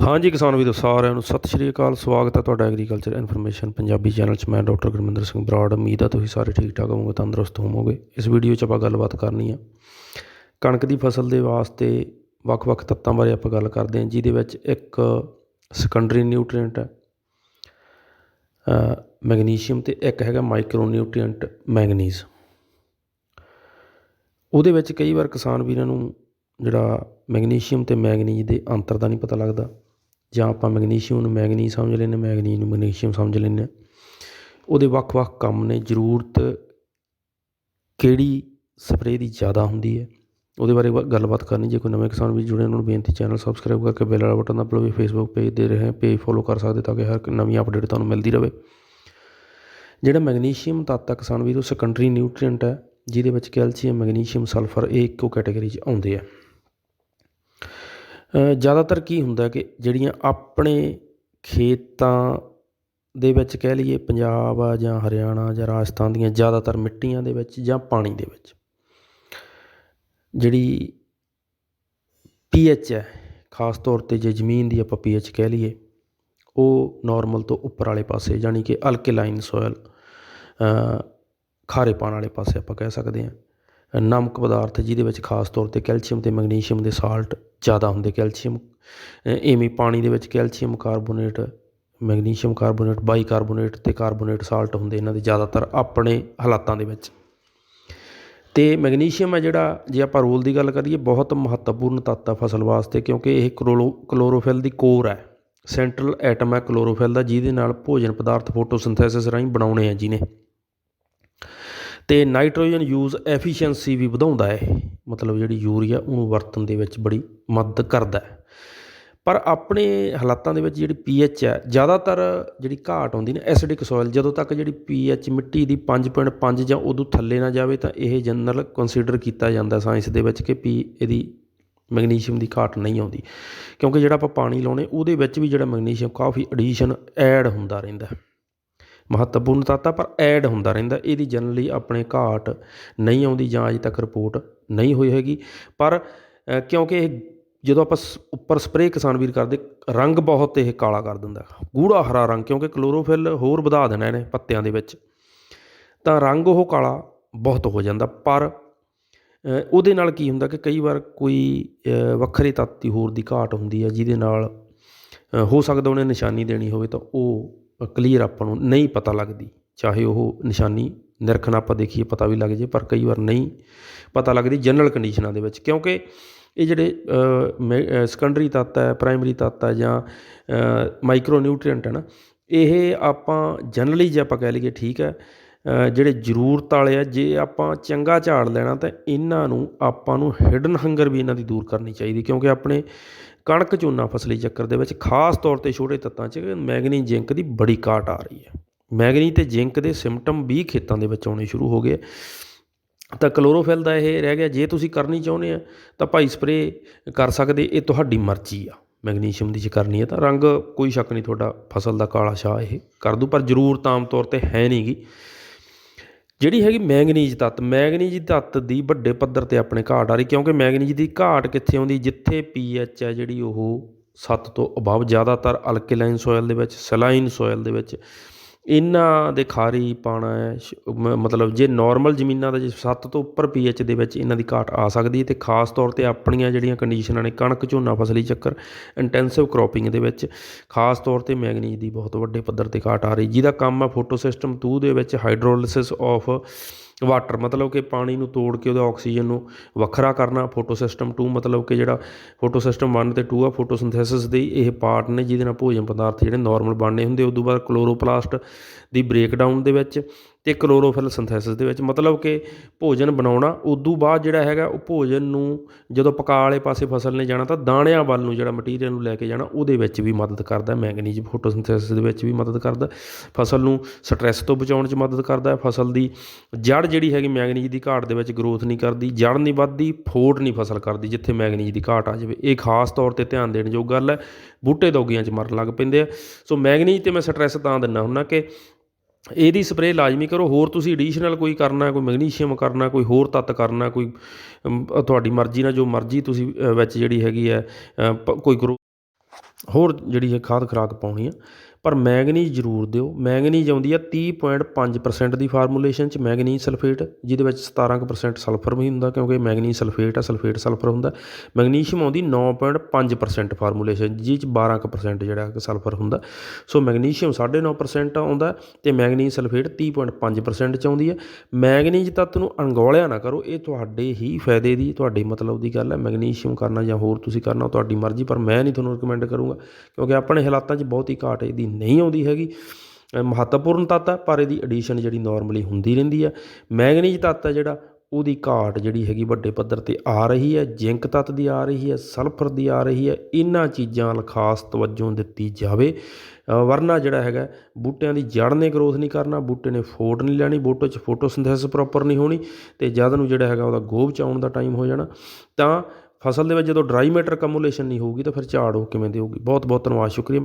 ਹਾਂਜੀ ਕਿਸਾਨ ਵੀਰੋ, ਸਾਰਿਆਂ ਨੂੰ ਸਤਿ ਸ਼੍ਰੀ ਅਕਾਲ। ਸਵਾਗਤ ਹੈ ਤੁਹਾਡਾ ਐਗਰੀਕਲਚਰ ਇਨਫੋਰਮੇਸ਼ਨ ਪੰਜਾਬੀ ਚੈਨਲ 'ਚ। ਮੈਂ ਡਾਕਟਰ ਗੁਰਮਿੰਦਰ ਸਿੰਘ ਬਰਾੜ। ਉਮੀਦ ਹੈ ਤੁਸੀਂ ਸਾਰੇ ਠੀਕ ਠਾਕ ਹੋਵੋਗੇ, ਤੰਦਰੁਸਤ ਹੋਵੋਗੇ। ਇਸ ਵੀਡੀਓ 'ਚ ਆਪਾਂ ਗੱਲਬਾਤ ਕਰਨੀ ਆ ਕਣਕ ਦੀ ਫਸਲ ਦੇ ਵਾਸਤੇ ਵੱਖ-ਵੱਖ ਤੱਤਾਂ ਬਾਰੇ ਆਪਾਂ ਗੱਲ ਕਰਦੇ ਹਾਂ, ਜਿਹਦੇ ਵਿੱਚ ਇੱਕ ਸੈਕੰਡਰੀ ਨਿਊਟ੍ਰੀਐਂਟ ਹੈ ਮੈਗਨੀਸ਼ੀਅਮ ਤੇ ਇੱਕ ਹੈਗਾ ਮਾਈਕਰੋ ਨਿਊਟ੍ਰੀਐਂਟ ਮੈਗਨੀਜ਼ ਉਹਦੇ ਵਿੱਚ ਕਈ ਵਾਰ ਕਿਸਾਨ ਵੀਰਾਂ ਨੂੰ ਜਿਹੜਾ ਮੈਗਨੀਸ਼ੀਅਮ ਤੇ ਮੈਗਨੀਜ਼ ਦੇ ਅੰਤਰ ਦਾ ਨਹੀਂ ਪਤਾ ਲੱਗਦਾ। ਜਾਂ ਆਪਾਂ ਮੈਗਨੀਸ਼ੀਅਮ ਨੂੰ ਮੈਂਗਨੀਜ਼ ਸਮਝ ਲੈਂਦੇ ਮੈਂਗਨੀਜ਼ ਨੂੰ ਮੈਗਨੀਸ਼ੀਅਮ ਸਮਝ ਲੈਂਦੇ ਹਾਂ। ਉਹਦੇ ਵੱਖ-ਵੱਖ ਕੰਮ ਨੇ, ਜ਼ਰੂਰਤ ਕਿਹੜੀ ਸਪਰੇਅ ਦੀ ਜ਼ਿਆਦਾ ਹੁੰਦੀ ਹੈ। ਉਹਦੇ ਬਾਰੇ ਗੱਲਬਾਤ ਕਰਨੀ, ਜੇ ਕੋਈ ਨਵੇਂ ਕਿਸਾਨ ਵੀ ਜੁੜੇ ਉਹਨਾਂ ਨੂੰ ਬੇਨਤੀ ਚੈਨਲ ਸਬਸਕ੍ਰਾਈਬ ਕਰਕੇ ਬੈਲ ਵਾਲਾ ਬਟਨ ਦਬਾਓ ਵੀ ਫੇਸਬੁੱਕ ਪੇਜ ਦੇ ਰਹੇ ਪੇਜ ਫੋਲੋ ਕਰ ਸਕਦੇ ਤਾਂ ਕਿ ਹਰ ਇੱਕ ਨਵੀਂ ਅਪਡੇਟ ਤੁਹਾਨੂੰ ਮਿਲਦੀ ਰਹੇ। ਜਿਹੜਾ ਮੈਗਨੀਸ਼ੀਅਮ ਤੱਤ ਆ ਕਿਸਾਨ ਵੀਰੋ ਸੈਕੰਡਰੀ ਨਿਊਟ੍ਰੀਐਂਟ ਹੈ, ਜਿਹਦੇ ਵਿੱਚ ਕੈਲਸ਼ੀਅਮ, ਮੈਗਨੀਸ਼ੀਅਮ ਸਲਫਰ ਇਹ ਇੱਕੋ ਕੈਟਾਗਰੀ 'ਚ ਆਉਂਦੇ ਆ। ਜ਼ਿਆਦਾਤਰ ਕੀ ਹੁੰਦਾ ਕਿ ਜਿਹੜੀਆਂ ਆਪਣੇ ਖੇਤਾਂ ਦੇ ਵਿੱਚ ਕਹਿ ਲਈਏ ਪੰਜਾਬ ਆ ਜਾਂ ਹਰਿਆਣਾ ਜਾਂ ਰਾਜਸਥਾਨ ਦੀਆਂ ਜ਼ਿਆਦਾਤਰ ਮਿੱਟੀਆਂ ਦੇ ਵਿੱਚ ਜਾਂ ਪਾਣੀ ਦੇ ਵਿੱਚ, ਜਿਹੜੀ ਪੀ ਪੀਐਚ ਹੈ, ਖਾਸ ਤੌਰ ਤੇ ਜੇ ਜ਼ਮੀਨ ਦੀ ਆਪਾਂ ਪੀ ਪੀਐਚ ਕਹਿ ਲਈਏ, ਉਹ ਨਾਰਮਲ ਤੋਂ ਉੱਪਰ ਵਾਲੇ ਪਾਸੇ ਯਾਨੀ ਕਿ ਅਲਕੇਲਾਈਨ ਸੋਇਲ ਖਾਰੇ ਪਾਣ ਵਾਲੇ ਪਾਸੇ ਆਪਾਂ ਕਹਿ ਸਕਦੇ ਹਾਂ। ਨਮਕ ਪਦਾਰਥ ਜਿਹਦੇ ਵਿੱਚ ਖਾਸ ਤੌਰ ਤੇ ਕੈਲਸ਼ੀਅਮ ਤੇ ਮੈਗਨੀਸ਼ੀਅਮ ਦੇ ਸਾਲਟ ਜ਼ਿਆਦਾ ਹੁੰਦੇ। ਕੈਲਸ਼ੀਅਮ ਅ, ਇਵੇਂ ਪਾਣੀ ਦੇ ਵਿੱਚ calcium carbonate magnesium carbonate bicarbonate ਤੇ ਕਾਰਬੋਨੇਟ ਸਾਲਟ ਹੁੰਦੇ ਇਹਨਾਂ ਦੇ ਜ਼ਿਆਦਾਤਰ ਆਪਣੇ ਹਾਲਾਤਾਂ ਦੇ ਵਿੱਚ। ਤੇ ਮੈਗਨੀਸ਼ੀਅਮ ਹੈ ਜਿਹੜਾ ਜੇ ਆਪਾਂ ਰੋਲ ਦੀ ਗੱਲ ਕਰੀਏ ਬਹੁਤ ਮਹੱਤਵਪੂਰਨ ਤੱਤ ਹੈ ਫਸਲ ਵਾਸਤੇ ਕਿਉਂਕਿ ਇਹ ਕਲੋਰੋ ਕਲੋਰੋਫਿਲ ਦੀ ਕੋਰ ਹੈ। ਸੈਂਟਰਲ ਐਟਮ ਹੈ ਕਲੋਰੋਫਿਲ ਦਾ ਜਿਹਦੇ ਨਾਲ ਭੋਜਨ ਪਦਾਰਥ ਫੋਟੋਸਿੰਥੈਸਿਸ ਰਾਹੀਂ ਬਣਾਉਣੇ ਆ ਜਿਹਨੇ। ਅਤੇ ਨਾਈਟ੍ਰੋਜਨ ਯੂਜ਼ ਐਫੀਸ਼ੈਂਸੀ ਵੀ ਵਧਾਉਂਦਾ ਹੈ। ਮਤਲਬ ਜਿਹੜੀ ਯੂਰੀਆ ਉਹਨੂੰ ਵਰਤਣ ਦੇ ਵਿੱਚ ਬੜੀ ਮਦਦ ਕਰਦਾ ਪਰ ਆਪਣੇ ਹਾਲਾਤਾਂ ਦੇ ਵਿੱਚ ਜਿਹੜੀ ਪੀ ਪੀਐਚ ਹੈ, ਜ਼ਿਆਦਾਤਰ ਜਿਹੜੀ ਘਾਟ ਆਉਂਦੀ ਨਾ ਐਸਿਡਿਕ ਸੋਇਲ, ਜਦੋਂ ਤੱਕ ਜਿਹੜੀ ਪੀ ਪੀਐਚ ਮਿੱਟੀ ਦੀ 5.5 ਜਾਂ ਉਦੋਂ ਥੱਲੇ ਨਾ ਜਾਵੇ ਤਾਂ ਇਹ ਜਨਰਲ ਕੰਸੀਡਰ ਕੀਤਾ ਜਾਂਦਾ ਸਾਇੰਸ ਦੇ ਵਿੱਚ ਕਿ ਪੀ ਇਹਦੀ ਮੈਗਨੀਸ਼ੀਅਮ ਦੀ ਘਾਟ ਨਹੀਂ ਆਉਂਦੀ। ਕਿਉਂਕਿ ਜਿਹੜਾ ਆਪਾਂ ਪਾਣੀ ਲਾਉਣੇ ਉਹਦੇ ਵਿੱਚ ਵੀ ਜਿਹੜਾ ਮੈਗਨੀਸ਼ੀਅਮ ਕਾਫੀ ਐਡੀਸ਼ਨ ਐਡ ਹੁੰਦਾ ਰਹਿੰਦਾ ਮਹੱਤਵਪੂਰਨ ਤੱਤ ਆ, ਪਰ ਐਡ ਹੁੰਦਾ ਰਹਿੰਦਾ। ਇਹਦੀ ਜਨਰਲੀ ਆਪਣੇ ਘਾਟ ਨਹੀਂ ਆਉਂਦੀ ਜਾਂ ਅਜੇ ਤੱਕ ਰਿਪੋਰਟ ਨਹੀਂ ਹੋਈ ਹੈਗੀ। ਪਰ ਕਿਉਂਕਿ ਇਹ ਜਦੋਂ ਆਪਾਂ ਸ- ਉੱਪਰ ਸਪਰੇਅ ਕਿਸਾਨ ਵੀਰ ਕਰਦੇ, ਰੰਗ ਬਹੁਤ ਇਹ ਕਾਲਾ ਕਰ ਦਿੰਦਾ। ਗੂੜਾ ਹਰਾ ਰੰਗ, ਕਿਉਂਕਿ ਕਲੋਰੋਫਿਲ ਹੋਰ ਵਧਾ ਦੇਣਾ ਇਹਨੇ ਪੱਤਿਆਂ ਦੇ ਵਿੱਚ। ਤਾਂ ਰੰਗ ਉਹ ਕਾਲਾ ਬਹੁਤ ਹੋ ਜਾਂਦਾ। ਪਰ ਉਹਦੇ ਨਾਲ ਕੀ ਹੁੰਦਾ ਕਿ ਕਈ ਵਾਰ ਕੋਈ ਵੱਖਰੇ ਤੱਤ ਦੀ ਹੋਰ ਦੀ ਘਾਟ ਹੁੰਦੀ ਹੈ ਜਿਹਦੇ ਨਾਲ ਹੋ ਸਕਦਾ ਉਹਨੇ ਨਿਸ਼ਾਨੀ ਦੇਣੀ ਹੋਵੇ ਤਾਂ ਉਹ ਕਲੀਅਰ ਆਪਾਂ ਨੂੰ ਨਹੀਂ ਪਤਾ ਲੱਗਦੀ। ਚਾਹੇ ਉਹ ਨਿਸ਼ਾਨੀ ਨਿਰਖਣ ਆਪਾਂ ਦੇਖੀਏ ਪਤਾ ਵੀ ਲੱਗ ਜੇ, ਪਰ ਕਈ ਵਾਰ ਨਹੀਂ ਪਤਾ ਲੱਗਦੀ ਜਨਰਲ ਕੰਡੀਸ਼ਨਾਂ ਦੇ ਵਿੱਚ। ਕਿਉਂਕਿ ਇਹ ਜਿਹੜੇ ਸੈਕੰਡਰੀ ਤੱਤ ਹੈ ਪ੍ਰਾਇਮਰੀ ਤੱਤ ਹੈ ਜਾਂ ਮਾਈਕਰੋ ਨਿਊਟ੍ਰੀਐਂਟ ਹੈ ਨਾ, ਇਹ ਆਪਾਂ ਜਨਰਲੀ ਜੇ ਆਪਾਂ ਕਹਿ ਲਈਏ ਠੀਕ ਹੈ ਜਿਹੜੇ ਜ਼ਰੂਰਤ ਵਾਲੇ ਆ, ਜੇ ਆਪਾਂ ਚੰਗਾ ਝਾੜ ਲੈਣਾ ਤਾਂ ਇਹਨਾਂ ਨੂੰ, ਆਪਾਂ ਨੂੰ ਹਿਡਨ ਹੰਗਰ ਵੀ ਇਹਨਾਂ ਦੀ ਦੂਰ ਕਰਨੀ ਚਾਹੀਦੀ, ਕਿਉਂਕਿ ਆਪਣੇ ਕਣਕ ਝੋਨਾ ਫਸਲੀ ਚੱਕਰ ਦੇ ਵਿੱਚ ਖਾਸ ਤੌਰ ਤੇ ਛੋਟੇ ਤੱਤਾਂ 'ਚ ਮੈਗਨੀ ਜ਼ਿੰਕ ਦੀ ਬੜੀ ਘਾਟ ਆ ਰਹੀ ਹੈ। ਮੈਗਨੀ ਤੇ ਜ਼ਿੰਕ ਦੇ ਸਿੰਪਟਮ ਵੀ ਖੇਤਾਂ ਦੇ ਵਿੱਚ ਆਉਣੇ ਸ਼ੁਰੂ ਹੋ ਗਏ ਤਾਂ ਕਲੋਰੋਫਿਲ ਦਾ ਇਹ ਰਹਿ ਗਿਆ, ਜੇ ਤੁਸੀਂ ਕਰਨੀ ਚਾਹੁੰਦੇ ਆ, ਤਾਂ ਭਾਈ ਸਪਰੇ ਕਰ ਸਕਦੇ, ਇਹ ਤੁਹਾਡੀ ਮਰਜ਼ੀ ਆ। ਮੈਗਨੀਸ਼ੀਅਮ ਦੀ ਜੇ ਕਰਨੀ ਹੈ ਤਾਂ ਰੰਗ ਕੋਈ ਸ਼ੱਕ ਨਹੀਂ, ਤੁਹਾਡਾ ਫਸਲ ਦਾ ਕਾਲਾ ਸ਼ਾਹ ਇਹ ਕਰ ਦੂ, ਪਰ ਜ਼ਰੂਰਤ ਆਮ ਤੌਰ ਤੇ ਹੈ ਨਹੀਂਗੀ ਜਿਹੜੀ ਹੈਗੀ ਮੈਂਗਨੀਜ਼ ਤੱਤ ਮੈਂਗਨੀਜ਼ ਤੱਤ ਦੀ ਵੱਡੇ ਪੱਧਰ ਤੇ ਆਪਣੇ ਘਾਟ ਆ ਰਹੀ, ਕਿਉਂਕਿ ਮੈਂਗਨੀਜ਼ ਦੀ ਘਾਟ ਕਿੱਥੇ ਆਉਂਦੀ? ਜਿੱਥੇ ਪੀਐਚ ਹੈ ਜਿਹੜੀ ਉਹ 7 ਤੋਂ ਅਬਵ ਜ਼ਿਆਦਾਤਰ ਅਲਕਲਾਈਨ ਸੋਇਲ ਦੇ ਵਿੱਚ ਸਲਾਈਨ ਸੋਇਲ ਦੇ ਵਿੱਚ। ਇਹਨਾਂ ਦੇ ਖਾਰੀ ਪਾਣਾ ਹੈ, ਸ਼- ਮ- ਮਤਲਬ ਜੇ ਨੋਰਮਲ ਜ਼ਮੀਨਾਂ ਦਾ ਜੇ ਸੱਤ ਤੋਂ ਉੱਪਰ ਪੀ ਪੀਐਚ ਦੇ ਵਿੱਚ ਇਹਨਾਂ ਦੀ ਘਾਟ ਆ ਸਕਦੀ ਹੈ ਤੇ ਖਾਸ ਤੌਰ ਤੇ ਆਪਣੀਆਂ ਜਿਹੜੀਆਂ ਕੰਡੀਸ਼ਨਾਂ ਨੇ, ਕਣਕ, ਝੋਨਾ, ਫਸਲੀ ਚੱਕਰ ਇੰਟੈਂਸਿਵ ਕ੍ਰੋਪਿੰਗ ਦੇ ਵਿੱਚ ਖਾਸ ਤੌਰ ਤੇ ਮੈਗਨੀਜ਼ ਦੀ ਬਹੁਤ ਵੱਡੇ ਪੱਧਰ ਤੇ ਘਾਟ ਆ ਰਹੀ ਜਿਹਦਾ ਕੰਮ ਆ ਫੋਟੋ ਸਿਸਟਮ 2 ਦੇ ਵਿੱਚ ਹਾਈਡਰੋਲਿਸਿਸ ਆਫ ਵਾਟਰ, ਮਤਲਬ ਕਿ ਪਾਣੀ ਨੂੰ ਤੋੜ ਕੇ ਉਹਦਾ ਆਕਸੀਜਨ ਨੂੰ ਵੱਖਰਾ ਕਰਨਾ ਫੋਟੋ ਸਿਸਟਮ 2 ਮਤਲਬ ਕਿ ਜਿਹੜਾ ਫੋਟੋ ਸਿਸਟਮ 1 ਤੇ 2 ਆ, ਫੋਟੋਸਿੰਥੈਸਿਸ ਦੇ ਇਹ ਪਾਰਟ ਨੇ ਜਿਹਦੇ ਨਾਲ ਭੋਜਨ ਪਦਾਰਥ ਜਿਹੜੇ ਨਾਰਮਲ ਬਣਨੇ ਹੁੰਦੇ ਉਸ ਤੋਂ ਬਾਅਦ ਕਲੋਰੋਪਲਾਸਟ ਦੀ ਬ੍ਰੇਕਡਾਊਨ ਦੇ ਵਿੱਚ ਅਤੇ ਕਲੋਰੋਫਿਲ ਸਿੰਥੈਸਿਸ ਦੇ ਵਿੱਚ। ਮਤਲਬ ਕਿ ਭੋਜਨ ਬਣਾਉਣਾ, ਉਦੋਂ ਬਾਅਦ ਜਿਹੜਾ ਹੈਗਾ, ਉਹ ਭੋਜਨ ਨੂੰ ਜਦੋਂ ਪਕਾ ਵਾਲੇ ਪਾਸੇ ਫਸਲ ਨੇ ਜਾਣਾ, ਤਾਂ ਦਾਣਿਆਂ ਵੱਲ ਨੂੰ ਜਿਹੜਾ ਮਟੀਰੀਅਲ ਨੂੰ ਲੈ ਕੇ ਜਾਣਾ, ਉਹਦੇ ਵਿੱਚ ਵੀ ਮਦਦ ਕਰਦਾ ਮੈਗਨੀਜ਼ ਫੋਟੋਸਿੰਥੈਸਿਸ ਦੇ ਵਿੱਚ ਵੀ ਮਦਦ ਕਰਦਾ ਫਸਲ ਨੂੰ ਸਟ੍ਰੈਸ ਤੋਂ ਬਚਾਉਣ 'ਚ ਮਦਦ ਕਰਦਾ ਫਸਲ ਦੀ ਜੜ ਜਿਹੜੀ ਹੈਗੀ, ਮੈਗਨੀਜ਼ ਦੀ ਘਾਟ ਦੇ ਵਿੱਚ ਗਰੋਥ ਨਹੀਂ ਕਰਦੀ ਜੜ ਨਹੀਂ ਵੱਧਦੀ, ਫੋਟ ਨਹੀਂ ਫਸਲ ਕਰਦੀ, ਜਿੱਥੇ ਮੈਗਨੀਜ਼ ਦੀ ਘਾਟ ਆ ਜਾਵੇ। ਇਹ ਖਾਸ ਤੌਰ ਤੇ ਧਿਆਨ ਦੇਣ ਯੋਗ ਗੱਲ ਹੈ। ਬੂਟੇ ਦੋਗੀਆਂ 'ਚ ਮਰਨ ਲੱਗ ਪੈਂਦੇ ਆ। ਸੋ ਮੈਗਨੀਜ਼ ਤੇ ਮੈਂ ਸਟ੍ਰੈਸ ਤਾਂ ਦਿੰਦਾ ਹੁੰਦਾ ਕਿ ਇਹਦੀ ਸਪਰੇਅ ਲਾਜ਼ਮੀ ਕਰੋ, ਹੋਰ ਤੁਸੀਂ ਐਡੀਸ਼ਨਲ ਕੋਈ ਕਰਨਾ, ਕੋਈ ਮੈਗਨੀਸ਼ੀਅਮ ਕਰਨਾ, ਕੋਈ ਹੋਰ ਤੱਤ ਕਰਨਾ, ਕੋਈ ਤੁਹਾਡੀ ਮਰਜ਼ੀ ਨਾਲ ਜੋ ਮਰਜ਼ੀ ਤੁਸੀਂ ਵਿੱਚ ਜਿਹੜੀ ਹੈਗੀ ਹੈ ਪ- ਕੋਈ ਗਰੋ ਹੋਰ ਜਿਹੜੀ ਹੈ ਖਾਦ ਖੁਰਾਕ ਪਾਉਣੀ ਆ ਪਰ ਮੈਗਨੀਜ਼ ਜ਼ਰੂਰ ਦਿਓ। ਮੈਗਨੀਜ਼ ਆਉਂਦੀ ਆ 30.5% ਦੀ ਫਾਰਮੂਲੇਸ਼ਨ ਚ। ਮੈਗਨੀਜ਼ ਸਲਫੇਟ, ਜਿਹਦੇ ਵਿੱਚ 17% ਸਲਫਰ ਵੀ ਹੁੰਦਾ, ਕਿਉਂਕਿ ਮੈਗਨੀਜ਼ ਸਲਫੇਟ ਆ, ਸਲਫੇਟ ਸਲਫਰ ਹੁੰਦਾ। ਮੈਗਨੀਸ਼ੀਅਮ ਆਉਂਦੀ 9.5% ਫਾਰਮੂਲੇਸ਼ਨ, ਜਿਹਦੇ ਚ 12% ਜਿਹੜਾ ਕਿ ਸਲਫਰ ਹੁੰਦਾ। ਸੋ ਮੈਗਨੀਸ਼ੀਅਮ 9.5% ਆਉਂਦਾ ਤੇ ਮੈਗਨੀਜ਼ ਸਲਫੇਟ 30.5% ਚ ਆਉਂਦੀ ਹੈ ਮੈਗਨੀਜ਼ ਤੱਤ ਨੂੰ ਅਣਗੌਲਿਆ ਨਾ ਕਰੋ, ਇਹ ਤੁਹਾਡੇ ਹੀ ਫਾਇਦੇ ਦੀ, ਤੁਹਾਡੇ ਮਤਲਬ ਦੀ ਗੱਲ ਹੈ ਮੈਗਨੀਸ਼ੀਅਮ ਕਰਨਾ ਜਾਂ ਹੋਰ ਤੁਸੀਂ ਕਰਨਾ ਤੁਹਾਡੀ ਮਰਜ਼ੀ, ਪਰ ਮੈਂ ਨਹੀਂ ਤੁਹਾਨੂੰ ਰეკਮੈਂਡ ਕਰੂੰਗਾ, ਕਿਉਂਕਿ ਆਪਣੇ ਹਾਲਾਤਾਂ 'ਚ ਬਹੁਤ ਹੀ ਘਾਟ ਇਹਦੀ ਨਹੀਂ ਆਉਂਦੀ ਹੈਗੀ। ਮਹੱਤਵਪੂਰਨ ਤੱਤ ਹੈ ਪਰ ਇਹਦੀ ਐਡੀਸ਼ਨ ਜਿਹੜੀ ਨਾਰਮਲੀ ਹੁੰਦੀ ਰਹਿੰਦੀ ਹੈ ਮੈਗਨੀਜ਼ ਤੱਤ ਹੈ ਜਿਹੜਾ, ਉਹਦੀ ਘਾਟ ਜਿਹੜੀ ਹੈਗੀ ਵੱਡੇ ਪੱਧਰ ਤੇ ਆ ਰਹੀ ਹੈ ਜ਼ਿੰਕ ਤੱਤ ਦੀ ਆ ਰਹੀ ਹੈ ਸਲਫਰ ਦੀ ਆ ਰਹੀ ਹੈ ਇਹਨਾਂ ਚੀਜ਼ਾਂ ਵੱਲ ਖਾਸ ਤਵੱਜੋ ਦਿੱਤੀ ਜਾਵੇ। ਵਰਨਾ ਜਿਹੜਾ ਹੈਗਾ, ਬੂਟਿਆਂ ਦੀ ਜੜ ਨੇ ਗਰੋਥ ਨਹੀਂ ਕਰਨਾ, ਬੂਟੇ ਨੇ ਫੋਟ ਨਹੀਂ ਲੈਣੀ, ਬੂਟੇ 'ਚ ਫੋਟੋਸਿੰਥੈਸਿਸ ਪ੍ਰੋਪਰ ਨਹੀਂ ਹੋਣੀ ਤੇ ਜਦ ਨੂੰ ਜਿਹੜਾ ਹੈਗਾ ਉਹਦਾ ਗੋਭ ਚ ਦਾ ਟਾਈਮ ਹੋ ਜਾਣਾ, ਤਾਂ ਫਸਲ ਦੇ ਵਿੱਚ ਜਦੋਂ ਡਰਾਈ ਮੈਟਰ ਕਮੂਲੇਸ਼ਨ ਨਹੀਂ ਹੋਊਗੀ ਤਾਂ ਫਿਰ ਝਾੜ ਉਹ ਕਿਵੇਂ ਦੇਊਗੀ? ਬਹੁਤ ਬਹੁਤ ਧੰਨਵਾਦ, ਸ਼ੁਕਰੀਆ।